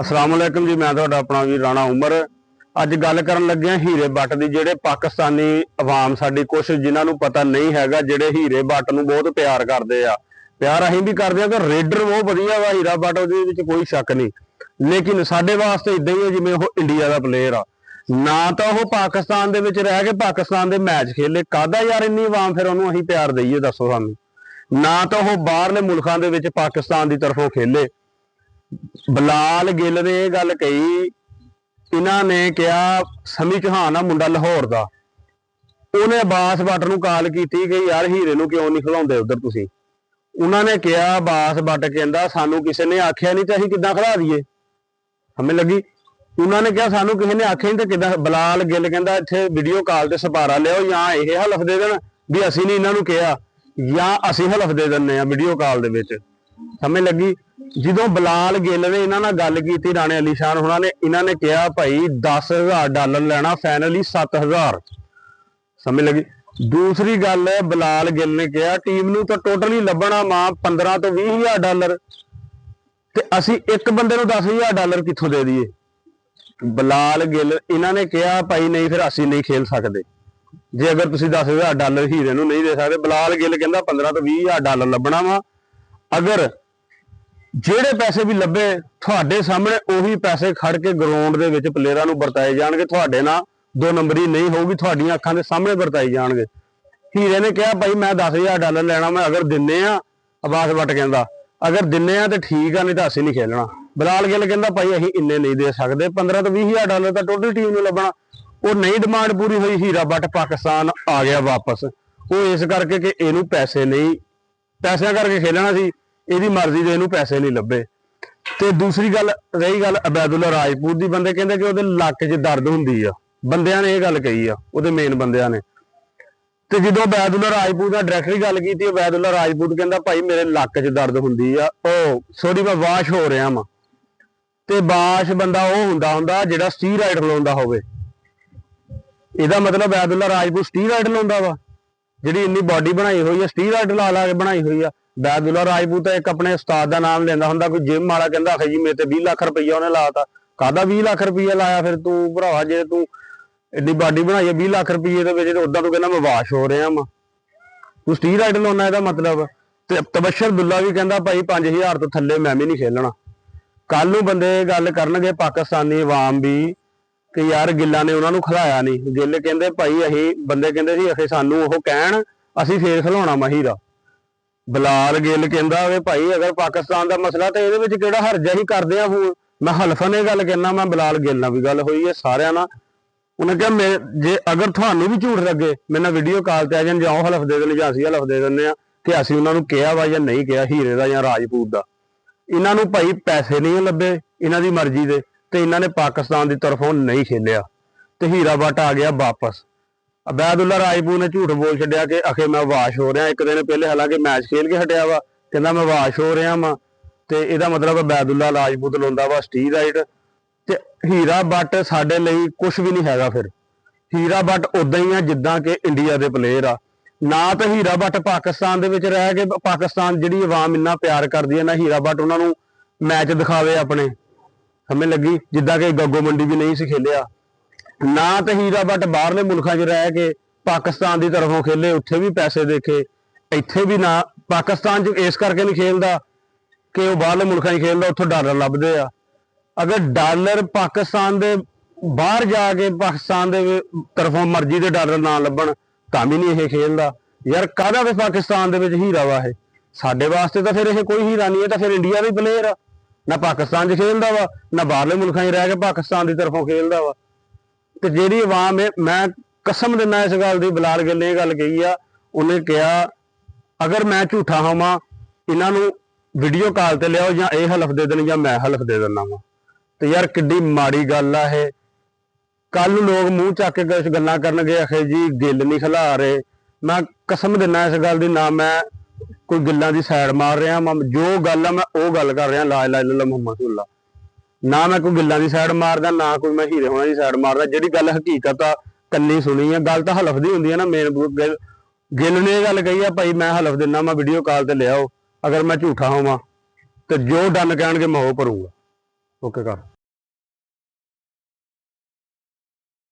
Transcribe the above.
ਅਸਲਾਮ ਅਲੈਕਮ ਜੀ, ਮੈਂ ਤੁਹਾਡਾ ਆਪਣਾ ਵੀ ਰਾਣਾ ਉਮਰ। ਅੱਜ ਗੱਲ ਕਰਨ ਲੱਗਿਆ ਹੀਰੇ ਬੱਟ ਦੀ, ਜਿਹੜੇ ਪਾਕਿਸਤਾਨੀ ਆਵਾਮ ਸਾਡੀ ਕੁਛ ਜਿਨ੍ਹਾਂ ਨੂੰ ਪਤਾ ਨਹੀਂ ਹੈਗਾ, ਜਿਹੜੇ ਹੀਰੇ ਬੱਟ ਨੂੰ ਬਹੁਤ ਪਿਆਰ ਕਰਦੇ ਆ। ਪਿਆਰ ਅਸੀਂ ਵੀ ਕਰਦੇ ਆ ਕਿ ਰੇਡਰ ਬਹੁਤ ਵਧੀਆ ਵਾ ਹੀਰਾ ਬੱਟ, ਉਹਦੇ ਵਿੱਚ ਕੋਈ ਸ਼ੱਕ ਨਹੀਂ। ਲੇਕਿਨ ਸਾਡੇ ਵਾਸਤੇ ਇਦਾਂ ਹੀ ਹੈ ਜਿਵੇਂ ਉਹ ਇੰਡੀਆ ਦਾ ਪਲੇਅਰ ਆ। ਨਾ ਤਾਂ ਉਹ ਪਾਕਿਸਤਾਨ ਦੇ ਵਿੱਚ ਰਹਿ ਕੇ ਪਾਕਿਸਤਾਨ ਦੇ ਮੈਚ ਖੇਲੇ, ਕਾਹਦਾ ਯਾਰ ਇੰਨੀ ਆਵਾਮ ਫਿਰ ਉਹਨੂੰ ਅਸੀਂ ਪਿਆਰ ਦਈਏ, ਦੱਸੋ ਸਾਨੂੰ। ਨਾ ਤਾਂ ਉਹ ਬਾਹਰਲੇ ਮੁਲਕਾਂ ਦੇ ਵਿੱਚ ਪਾਕਿਸਤਾਨ ਦੀ ਤਰਫੋਂ ਖੇਲੇ। ਬਲਾਲ ਗਿੱਲ ਨੇ ਇਹ ਗੱਲ ਕਹੀ, ਇਹਨਾਂ ਨੇ ਕਿਹਾ, ਸਮੀ ਚੌਹਾਨ ਆ ਮੁੰਡਾ ਲਾਹੌਰ ਦਾ। ਉਹਨੇ ਬਾਸ ਬੱਟ ਨੂੰ ਕਾਲ ਕੀਤੀ ਕਿ ਯਾਰ ਹੀਰੇ ਨੂੰ ਕਿਉਂ ਨਹੀਂ ਖਿਲਾਉਂਦੇ ਉਧਰ ਤੁਸੀਂ? ਉਹਨਾਂ ਨੇ ਕਿਹਾ, ਬਾਸ ਬੱਟ ਕਹਿੰਦਾ, ਸਾਨੂੰ ਕਿਸੇ ਨੇ ਆਖਿਆ ਨਹੀਂ ਤੇ ਅਸੀਂ ਕਿੱਦਾਂ ਖਿਲਾ ਦਈਏ? ਹਮੇ ਲੱਗੀ? ਉਹਨਾਂ ਨੇ ਕਿਹਾ, ਸਾਨੂੰ ਕਿਸੇ ਨੇ ਆਖਿਆ ਨਹੀਂ ਤੇ ਕਿੱਦਾਂ? ਬਲਾਲ ਗਿੱਲ ਕਹਿੰਦਾ, ਇੱਥੇ ਵੀਡੀਓ ਕਾਲ ਤੇ ਸਪਾਰਾ ਲਿਓ ਜਾਂ ਇਹ ਹਲਫ ਦੇ ਦੇਣ ਵੀ ਅਸੀਂ ਨਹੀਂ ਇਹਨਾਂ ਨੂੰ ਕਿਹਾ, ਜਾਂ ਅਸੀਂ ਹਲਫ ਦੇ ਦਿੰਨੇ ਆ ਵੀਡੀਓ ਕਾਲ ਦੇ ਵਿੱਚ। ਸਮਝ ਲੱਗੀ? ਜਦੋਂ ਬਲਾਲ ਗਿੱਲ ਨੇ ਇਹਨਾਂ ਨਾਲ ਗੱਲ ਕੀਤੀ, ਰਾਣੇ ਅਲੀ ਸ਼ਾਨ ਹੁਣਾਂ ਨੇ, ਇਹਨਾਂ ਨੇ ਕਿਹਾ, ਭਾਈ 10000 ਡਾਲਰ ਲੈਣਾ ਫਾਈਨਲੀ 7000 ਸਮਝ ਲੱਗੀ? ਦੂਸਰੀ ਗੱਲ ਹੈ ਬਲਾਲ ਗਿੱਲ ਨੇ ਕਿਹਾ, ਟੀਮ ਨੂੰ ਤਾਂ ਟੋਟਲੀ ਲੱਭਣਾ ਮਾਂ 15 ਤੋਂ 20000 ਡਾਲਰ। ਤੇ ਅਸੀਂ ਇੱਕ ਬੰਦੇ ਨੂੰ 10000 ਡਾਲਰ ਕਿੱਥੋਂ ਦੇ ਦਈਏ? ਬਲਾਲ ਗਿੱਲ, ਇਹਨਾਂ ਨੇ ਕਿਹਾ, ਭਾਈ, ਨਹੀਂ ਫਿਰ ਅਸੀਂ ਨਹੀਂ ਖੇਲ ਸਕਦੇ। ਜੇ ਅਗਰ ਤੁਸੀਂ 10000 ਡਾਲਰ ਹੀਰੇ ਨੂੰ ਨਹੀਂ ਦੇ ਸਕਦੇ, ਬਲਾਲ ਗਿੱਲ ਕਹਿੰਦਾ 15 ਤੋਂ 20000 ਡਾਲਰ ਲੱਭਣਾ ਵਾ ਅਗਰ ਜਿਹੜੇ ਪੈਸੇ ਵੀ ਲੱਭੇ ਤੁਹਾਡੇ ਸਾਹਮਣੇ, ਉਹੀ ਪੈਸੇ ਖੜ ਕੇ ਗਰਾਊਂਡ ਦੇ ਵਿੱਚ ਪਲੇਅਰਾਂ ਨੂੰ ਵਰਤਾਏ ਜਾਣਗੇ। ਤੁਹਾਡੇ ਨਾਲ ਦੋ ਨੰਬਰੀ ਨਹੀਂ ਹੋਊਗੀ, ਤੁਹਾਡੀਆਂ ਅੱਖਾਂ ਦੇ ਸਾਹਮਣੇ ਵਰਤਾਈ ਜਾਣਗੇ। ਹੀਰੇ ਨੇ ਕਿਹਾ, ਭਾਈ, ਮੈਂ 10000 ਡਾਲਰ ਲੈਣਾ, ਮੈਂ ਅਗਰ ਦਿੰਨੇ ਆ, ਆਵਾਜ਼ ਵਟ ਕਹਿੰਦਾ ਅਗਰ ਦਿੰਨੇ ਆ ਤੇ ਠੀਕ ਆ, ਨਹੀਂ ਤਾਂ ਅਸੀਂ ਨਹੀਂ ਖੇਲਣਾ। ਬਲਾਲ ਗਿੱਲ ਕਹਿੰਦਾ, ਭਾਈ, ਅਸੀਂ ਇੰਨੇ ਨਹੀਂ ਦੇ ਸਕਦੇ। 15 ਤੋਂ 20000 ਡਾਲਰ ਤਾਂ ਟੋਟਲ ਟੀਮ ਨੂੰ ਲੱਭਣਾ। ਉਹ ਨਹੀਂ ਡਿਮਾਂਡ ਪੂਰੀ ਹੋਈ, ਹੀਰਾ ਬੱਟ ਪਾਕਿਸਤਾਨ ਆ ਗਿਆ ਵਾਪਸ। ਉਹ ਇਸ ਕਰਕੇ ਕਿ ਇਹਨੂੰ ਪੈਸੇ ਨਹੀਂ, ਪੈਸਿਆਂ ਕਰਕੇ ਖੇਲਣਾ ਸੀ। ਇਹਦੀ ਮਰਜ਼ੀ ਦੇ ਇਹਨੂੰ ਪੈਸੇ ਨਹੀਂ ਲੱਭੇ। ਤੇ ਦੂਸਰੀ ਗੱਲ, ਰਹੀ ਗੱਲ ਅਬੈਦੁੱਲਾ ਰਾਜਪੂਤ ਦੀ। ਬੰਦੇ ਕਹਿੰਦੇ ਕਿ ਉਹਦੇ ਲੱਕ 'ਚ ਦਰਦ ਹੁੰਦੀ ਆ। ਬੰਦਿਆਂ ਨੇ ਇਹ ਗੱਲ ਕਹੀ ਆ, ਉਹਦੇ ਮੇਨ ਬੰਦਿਆਂ ਨੇ। ਤੇ ਜਦੋਂ ਅਬੈਦੁੱਲਾ ਰਾਜਪੂਤ ਨਾਲ ਡਾਇਰੈਕਟਲੀ ਗੱਲ ਕੀਤੀ, ਅਬੈਦੁੱਲਾ ਰਾਜਪੂਤ ਕਹਿੰਦਾ, ਭਾਈ, ਮੇਰੇ ਲੱਕ 'ਚ ਦਰਦ ਹੁੰਦੀ ਆ। ਉਹ ਸੋਰੀ ਮੈਂ ਵਾਸ਼ ਹੋ ਰਿਹਾ ਵਾਂ। ਤੇ ਬਾਸ਼ ਬੰਦਾ ਉਹ ਹੁੰਦਾ ਹੁੰਦਾ ਜਿਹੜਾ ਸਟੀਰਾਇਡ ਲਾਉਂਦਾ ਹੋਵੇ। ਇਹਦਾ ਮਤਲਬ ਅਬੈਦੁੱਲਾ ਰਾਜਪੂਤ ਸਟੀਰਾਇਡ ਲਾਉਂਦਾ ਵਾ। ਜਿਹੜੀ ਇੰਨੀ ਬਾਡੀ ਬਣਾਈ ਹੋਈ ਆ ਸਟੀਰਾਇਡ ਲਾ ਲਾ ਕੇ ਬਣਾਈ ਹੋਈ ਆ। ਬੈਦੁੱਲਾ ਰਾਜਪੂਤ ਇੱਕ ਆਪਣੇ ਉਸਤਾਦ ਦਾ ਨਾਮ ਲੈਂਦਾ ਹੁੰਦਾ, ਕੋਈ ਜਿਮ ਵਾਲਾ ਕਹਿੰਦਾ ਆਖੇ ਜੀ, ਮੇਰੇ ਤੇ 20 ਲੱਖ ਰੁਪਈਆ ਉਹਨੇ ਲਾਤਾ। ਕਾਹਦਾ 20 ਲੱਖ ਰੁਪਈਆ ਲਾਇਆ ਫਿਰ ਤੂੰ ਭਰਾਵਾ, ਜੇ ਤੂੰ ਇੰਨੀ ਬਾਡੀ ਬਣਾਈ ਹੈ 20 ਲੱਖ ਰੁਪਈਏ ਦੇ ਵਿੱਚ, ਤੇ ਉਦਾਂ ਤੂੰ ਕਹਿੰਦਾ ਮੈਂ ਵਾਸ਼ ਹੋ ਰਿਹਾ ਵਾਂ। ਤੂੰ ਸਟੀਰਾਇਡ ਲਾਉਣਾ ਇਹਦਾ ਮਤਲਬ। ਤੇ ਤਬਸ਼ਰ ਦੁੱਲਾ ਵੀ ਕਹਿੰਦਾ ਭਾਈ 5000 ਤੋਂ ਥੱਲੇ ਮੈਂ ਵੀ ਨਹੀਂ ਖੇਲਣਾ। ਕੱਲ ਨੂੰ ਬੰਦੇ ਗੱਲ ਕਰਨਗੇ ਪਾਕਿਸਤਾਨੀ ਆਵਾਮ ਵੀ, ਕਿ ਯਾਰ ਗਿੱਲਾ ਨੇ ਉਹਨਾਂ ਨੂੰ ਖਿਲਾਇਆ ਨਹੀਂ। ਗਿੱਲ ਕਹਿੰਦੇ ਭਾਈ ਅਸੀਂ, ਬੰਦੇ ਕਹਿੰਦੇ ਸੀ ਅਖੇ ਸਾਨੂੰ ਉਹ ਕਹਿਣ, ਅਸੀਂ ਫੇਰ ਖਿਲਾਉਣਾ ਮਹੀਰਾ ਬਲਾਲ ਗਿੱਲ ਕਹਿੰਦਾ ਵੇ ਭਾਈ ਅਗਰ ਪਾਕਿਸਤਾਨ ਦਾ ਮਸਲਾ ਤੇ ਇਹਦੇ ਵਿੱਚ ਕਿਹੜਾ ਹਰਜਾ ਹੀ ਕਰਦੇ ਆ ਹੁਣ ਮੈਂ ਹਲਫਨ ਇਹ ਗੱਲ ਕਹਿਣਾ ਮੈਂ ਬਲਾਲ ਗਿੱਲ ਨਾਲ ਵੀ ਗੱਲ ਹੋਈ ਹੈ, ਸਾਰਿਆਂ ਨਾਲ। ਉਹਨੇ ਕਿਹਾ ਜੇ ਅਗਰ ਤੁਹਾਨੂੰ ਵੀ ਝੂਠ ਲੱਗੇ, ਮੇਰੇ ਨਾਲ ਵੀਡੀਓ ਕਾਲ ਤੇ ਆ ਜਾਣ, ਜਾਂ ਉਹ ਹਲਫ ਦੇ ਦੇਣ, ਜਾਂ ਅਸੀਂ ਹਲਫ ਦੇ ਦਿੰਦੇ ਆ ਕਿ ਅਸੀਂ ਉਹਨਾਂ ਨੂੰ ਕਿਹਾ ਵਾ ਜਾਂ ਨਹੀਂ ਕਿਹਾ, ਹੀਰੇ ਦਾ ਜਾਂ ਰਾਜਪੂਤ ਦਾ। ਇਹਨਾਂ ਨੂੰ ਭਾਈ ਪੈਸੇ ਨਹੀਂ ਲੱਭੇ, ਇਹਨਾਂ ਦੀ ਮਰਜ਼ੀ ਦੇ, ਤੇ ਇਹਨਾਂ ਨੇ ਪਾਕਿਸਤਾਨ ਦੀ ਤਰਫੋਂ ਨਹੀਂ ਖੇਲਿਆ ਤੇ ਹੀਰਾ ਬੱਟ ਆ ਗਿਆ ਵਾਪਸ। ਅਬੈਦੁੱਲਾ ਰਾਜਪੂਤ ਨੇ ਝੂਠ ਬੋਲ ਛੱਡਿਆ ਕਿ ਅਖੇ ਮੈਂ ਵਾਸ਼ ਹੋ ਰਿਹਾ। ਇੱਕ ਦਿਨ ਪਹਿਲੇ ਹਾਲਾਂਕਿ ਮੈਚ ਖੇਲ ਕੇ ਹਟਿਆ ਵਾ, ਕਹਿੰਦਾ ਮੈਂ ਵਾਸ਼ ਹੋ ਰਿਹਾ ਵਾਂ। ਤੇ ਇਹਦਾ ਮਤਲਬ ਅਬੈਦੁੱਲਾ ਰਾਜਪੂਤ ਲਾਉਂਦਾ ਵਾ ਸਟੀਰਾਇਡ ਤੇ ਹੀਰਾ ਬੱਟ ਸਾਡੇ ਲਈ ਕੁਝ ਵੀ ਨਹੀਂ ਹੈਗਾ ਫਿਰ। ਹੀਰਾ ਬੱਟ ਉਦਾਂ ਹੀ ਆ ਜਿੱਦਾਂ ਕਿ ਇੰਡੀਆ ਦੇ ਪਲੇਅਰ ਆ। ਨਾ ਤਾਂ ਹੀਰਾ ਬੱਟ ਪਾਕਿਸਤਾਨ ਦੇ ਵਿੱਚ ਰਹਿ ਕੇ, ਪਾਕਿਸਤਾਨ ਜਿਹੜੀ ਆਵਾਮ ਇੰਨਾ ਪਿਆਰ ਕਰਦੀ ਹੈ ਨਾ ਹੀਰਾ ਬੱਟ ਉਹਨਾਂ ਨੂੰ ਮੈਚ ਦਿਖਾਵੇ ਆਪਣੇ। ਹਮੇ ਲੱਗੀ? ਜਿੱਦਾਂ ਕਿ ਗੱਗੋ ਮੰਡੀ ਵੀ ਨਹੀਂ ਸੀ ਖੇਲਿਆ ਨਾ ਤਾਂ ਹੀਰਾ ਬੱਟ ਬਾਹਰਲੇ ਮੁਲਕਾਂ 'ਚ ਰਹਿ ਕੇ ਪਾਕਿਸਤਾਨ ਦੀ ਤਰਫੋਂ ਖੇਲੇ, ਉੱਥੇ ਵੀ ਪੈਸੇ ਦੇਖੇ, ਇੱਥੇ ਵੀ ਨਾ, ਪਾਕਿਸਤਾਨ 'ਚ ਇਸ ਕਰਕੇ ਨਹੀਂ ਖੇਲਦਾ ਕਿ ਉਹ ਬਾਹਰਲੇ ਮੁਲਕਾਂ 'ਚ ਖੇਲਦਾ, ਉੱਥੋਂ ਡਾਲਰ ਲੱਭਦੇ ਆ। ਅਗਰ ਡਾਲਰ ਪਾਕਿਸਤਾਨ ਦੇ ਬਾਹਰ ਜਾ ਕੇ ਪਾਕਿਸਤਾਨ ਦੇ ਤਰਫੋਂ ਮਰਜ਼ੀ ਦੇ ਡਾਲਰ ਨਾ ਲੱਭਣ, ਤਾਂ ਵੀ ਨਹੀਂ ਇਹ ਖੇਲਦਾ। ਯਾਰ ਕਾਹਦਾ ਵੇ ਪਾਕਿਸਤਾਨ ਦੇ ਵਿੱਚ ਹੀਰਾ ਵਾ ਇਹ? ਸਾਡੇ ਵਾਸਤੇ ਤਾਂ ਫਿਰ ਇਹ ਕੋਈ ਹੀਰਾ ਨਹੀਂ ਹੈ ਤਾਂ ਫਿਰ ਇੰਡੀਆ ਦਾ ਪਲੇਅਰ ਆ। ਨਾ ਪਾਕਿਸਤਾਨ 'ਚ ਖੇਲਦਾ ਵਾ, ਨਾ ਬਾਹਰਲੇ ਮੁਲਕਾਂ 'ਚ ਰਹਿ ਕੇ ਪਾਕਿਸਤਾਨ ਦੀ ਤਰਫੋਂ ਖੇਲਦਾ ਵਾ। ਤੇ ਜਿਹੜੀ ਆਵਾਮ ਹੈ, ਮੈਂ ਕਸਮ ਦਿੰਦਾ ਇਸ ਗੱਲ ਦੀ, ਬਲਾਲ ਗਿੱਲ ਨੇ ਇਹ ਗੱਲ ਕਹੀ ਆ, ਉਹਨੇ ਕਿਹਾ, ਅਗਰ ਮੈਂ ਝੂਠਾ ਹੋਵਾਂ, ਇਹਨਾਂ ਨੂੰ ਵੀਡੀਓ ਕਾਲ ਤੇ ਲਿਆਓ ਜਾਂ ਇਹ ਹਲਫ ਦੇ ਦੇਣ ਜਾਂ ਮੈਂ ਹਲਫ ਦੇ ਦਿੰਦਾ ਵਾਂ। ਤੇ ਯਾਰ ਕਿੱਡੀ ਮਾੜੀ ਗੱਲ ਆ ਇਹ। ਕੱਲ ਨੂੰ ਲੋਕ ਮੂੰਹ ਚੱਕ ਕੇ ਕੁਛ ਗੱਲਾਂ ਕਰਨਗੇ ਅਖੇ ਜੀ, ਗਿੱਲ ਨਹੀਂ ਖਿਲਾ ਰਹੇ। ਮੈਂ ਕਸਮ ਦਿੰਦਾ ਇਸ ਗੱਲ ਦੀ, ਨਾ ਮੈਂ ਕੋਈ ਗੱਲਾਂ ਦੀ ਸਾਈਡ ਮਾਰ ਰਿਹਾ ਮੈਂ ਜੋ ਗੱਲ ਆ, ਮੈਂ ਉਹ ਗੱਲ ਕਰ ਰਿਹਾ, ਲਾ ਇਲਾਹਾ ਇਲੱਲ੍ਲਾਹ ਮੁਹੰਮਦ ਨਾ ਮੈਂ ਕੋਈ ਗੱਲਾਂ ਦੀ ਸਾਈਡ ਮਾਰਦਾ, ਨਾ ਕੋਈ ਮੈਂ ਹੀਰੇ ਹੋਣਾ ਦੀ ਸਾਈਡ ਮਾਰਦਾ। ਜਿਹੜੀ ਗੱਲ ਹਕੀਕਤ ਆ ਕੰਨੀ ਸੁਣੀ ਆ, ਗੱਲ ਤਾਂ ਹਲਫ ਦੀ ਹੁੰਦੀ ਆ ਨਾ ਮੇਨ ਗਿੱਲ ਨੇ ਇਹ ਗੱਲ ਕਹੀ ਆ, ਭਾਈ ਮੈਂ ਹਲਫ ਦਿੰਨਾ ਮੈਂ ਵੀਡੀਓ ਕਾਲ ਤੇ ਲਿਆਓ, ਅਗਰ ਮੈਂ ਝੂਠਾ ਹੋਵਾਂ, ਤੇ ਜੋ ਡਨ ਕਹਿਣਗੇ ਮੈਂ ਉਹ ਕਰੂੰਗਾ। ਓਕੇ ਕਰ।